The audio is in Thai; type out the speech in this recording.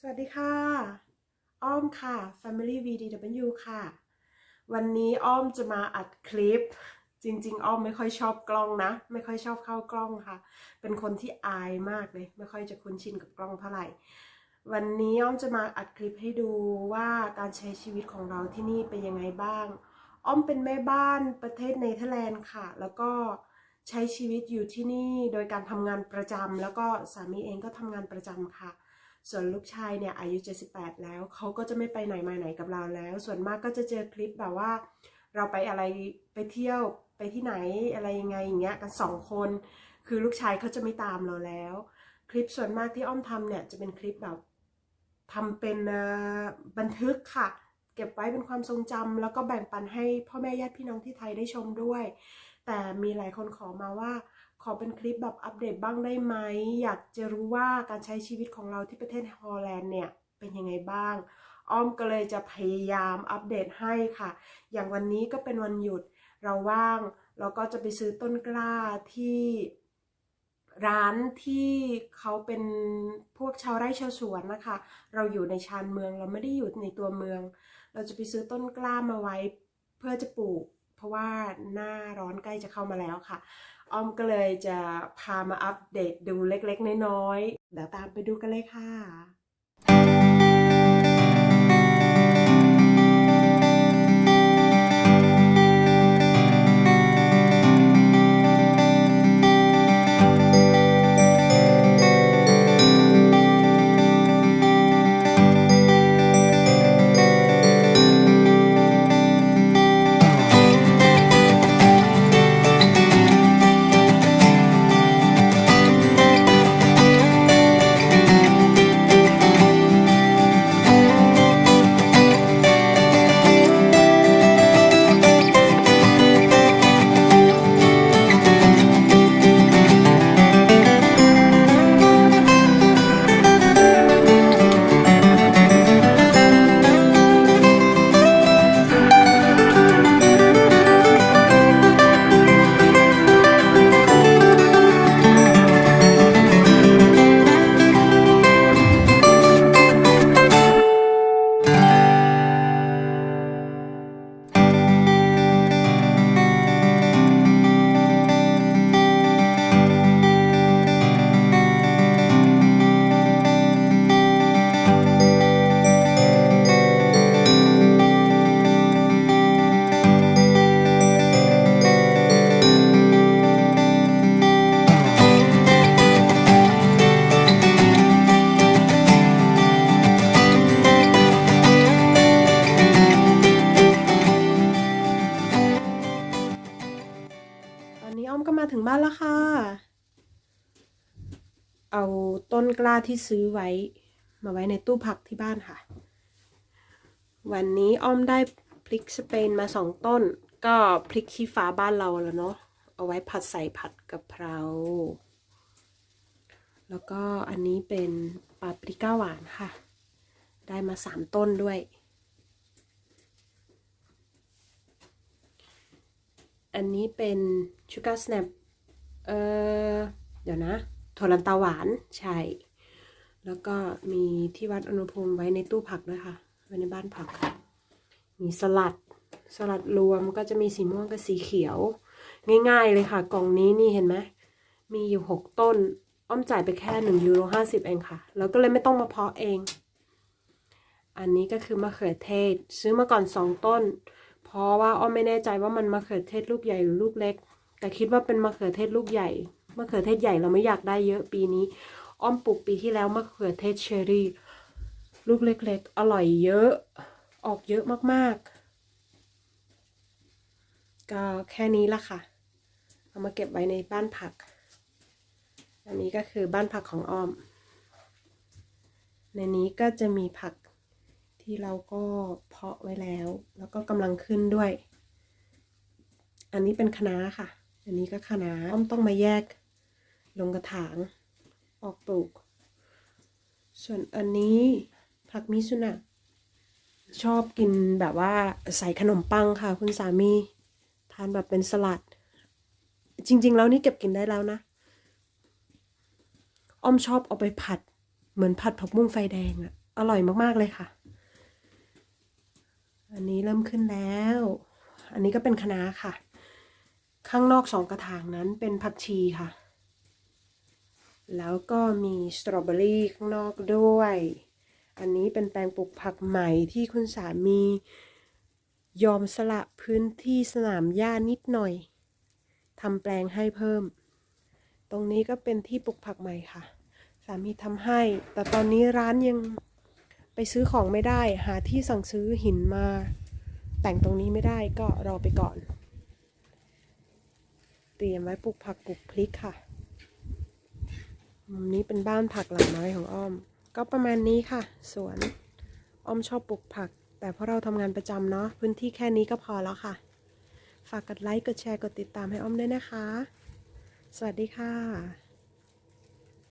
สวัสดีค่ะ อ้อมค่ะ Family VDW ค่ะ วันนี้อ้อมจะมาอัดคลิป จริง ๆ อ้อมไม่ค่อยชอบกล้องนะ ไม่ค่อยชอบเข้ากล้องค่ะ เป็นคนที่อายมากเลย ไม่ค่อยจะคุ้นชินกับกล้องเท่าไหร่ วันนี้อ้อมจะมาอัดคลิปให้ดูว่าการใช้ชีวิตของเราที่นี่เป็นยังไงบ้าง อ้อมเป็นแม่บ้านประเทศเนเธอร์แลนด์ค่ะ แล้วก็ใช้ชีวิตอยู่ที่นี่โดยการทำงานประจำแล้วก็สามีเองก็ทำงานประจำค่ะ ส่วนลูกชายเนี่ยอายุ 78 แล้วเขาก็จะไม่ไปไหนมาไหนกับเราแล้ว ส่วนมากก็จะเจอคลิปแบบว่า เราไปอะไรไปเที่ยวไปที่ไหนอะไรยังไงอย่างเงี้ยกันสองคน คือลูกชายเขาจะไม่ตามเราแล้ว คลิปส่วนมากที่อ้อมทำเนี่ยจะเป็นคลิปแบบทำเป็นบันทึกค่ะ เก็บไว้เป็นความทรงจำแล้วก็แบ่งปันให้พ่อแม่ญาติพี่น้องที่ไทยได้ชมด้วย แต่มีหลายคนขอมาว่า ขอเป็นคลิปแบบอัปเดตบ้างได้ไหม อยากจะรู้ว่าการใช้ชีวิตของเราที่ประเทศฮอลแลนด์เนี่ยเป็นยังไงบ้าง อ้อมก็เลยจะพยายามอัปเดตให้ค่ะ อย่างวันนี้ก็เป็นวันหยุดเราว่าง เราก็จะไปซื้อต้นกล้าที่ร้านที่เขาเป็นพวกชาวไร่ชาวสวนนะคะ เราอยู่ในชานเมืองเราไม่ได้อยู่ในตัวเมือง เราจะไปซื้อต้นกล้ามาไว้เพื่อจะปลูก เพราะว่าหน้าร้อนใกล้จะเข้ามาแล้วค่ะ อ้อมก็เลยจะพามาอัปเดตดูเล็กๆ น้อยๆ เดี๋ยวตามไปดูกันเลยค่ะ ถึงบ้านแล้วค่ะ เอาต้นกล้าที่ซื้อไว้ มาไว้ในตู้ผักที่บ้านค่ะ วันนี้อ้อมได้พริกสเปนมาสองต้น ก็พริกขี้ฟ้าบ้านเราแล้วเนาะ เอาไว้ผัดใส่ผัดกะเพรา แล้วก็อันนี้เป็นปาปริก้าหวานค่ะ ได้มาสามต้นด้วย อันนี้เป็นชูการ์สแนปเออเดี๋ยวนะถั่วลันเตาหวานใช่ แล้วก็มีที่วัดอุณหภูมิไว้ในตู้ผักด้วยค่ะ ไว้ในบ้านผัก มีสลัด สลัดรวมก็จะมีสีม่วงกับสีเขียว ง่ายๆเลยค่ะ กล่องนี้นี่เห็นไหม มีอยู่หกต้น อ้อมจ่ายไปแค่หนึ่งยูโรห้าสิบเองค่ะ แล้วก็เลยไม่ต้องมาเพาะเอง อันนี้ก็คือมะเขือเทศ ซื้อมาก่อนสองต้น ราะว่าอ้อมไม่แน่ใจว่ามันมะเขือเทศลูกใหญ่หรือลูกเล็ก แต่คิดว่าเป็นมะเขือเทศลูกใหญ่มะเขือเทศใหญ่เราไม่อยากได้เยอะปีนี้ อ้อมปลูกปีที่แล้วมะเขือเทศเชอรี่ ลูกเล็กๆ อร่อยเยอะ ออกเยอะมากๆ ก็แค่นี้ละค่ะ เอามาเก็บไว้ในบ้านผัก อันนี้ก็คือบ้านผักของอ้อม ในนี้ก็จะมีผัก ที่เราก็เพาะไว้แล้ว แล้วก็กำลังขึ้นด้วย อันนี้เป็นคะน้าค่ะ อันนี้ก็คะน้าอ้อมต้องมาแยกลงกระถางออกปลูก ส่วนอันนี้ผักมิสุนะชอบกินแบบว่าใส่ขนมปังค่ะ คุณสามี ทานแบบเป็นสลัด จริง ๆ แล้วนี่เก็บกินได้แล้วนะอ้อมชอบเอาไปผัด เหมือนผัดผักบุ้งไฟแดงอะอร่อยมาก ๆ เลยค่ะ อันนี้เริ่มขึ้นแล้ว อันนี้ก็เป็นคะน้าค่ะ ข้างนอกสองกระถางนั้นเป็นผักชีค่ะ แล้วก็มีสตรอเบอรี่ข้างนอกด้วย อันนี้เป็นแปลงปลูกผักใหม่ที่คุณสามี ยอมสละพื้นที่สนามหญ้านิดหน่อยทำแปลงให้เพิ่ม ตรงนี้ก็เป็นที่ปลูกผักใหม่ค่ะ สามีทำให้ แต่ตอนนี้ร้านยัง ไปซื้อของไม่ได้หาที่สั่งซื้อหินมา แต่งตรงนี้ไม่ได้ก็รอไปก่อน เตรียมไว้ปลูกผักปลูกพริกค่ะมุมนี้เป็นบ้านผักหลังน้อยของอ้อม ก็ประมาณนี้ค่ะ สวนอ้อมชอบปลูกผัก แต่เพราะเราทำงานประจำเนาะพื้นที่แค่นี้ก็พอแล้วค่ะ ฝากกดไลค์กดแชร์กดติดตามให้อ้อมด้วยนะคะ สวัสดีค่ะ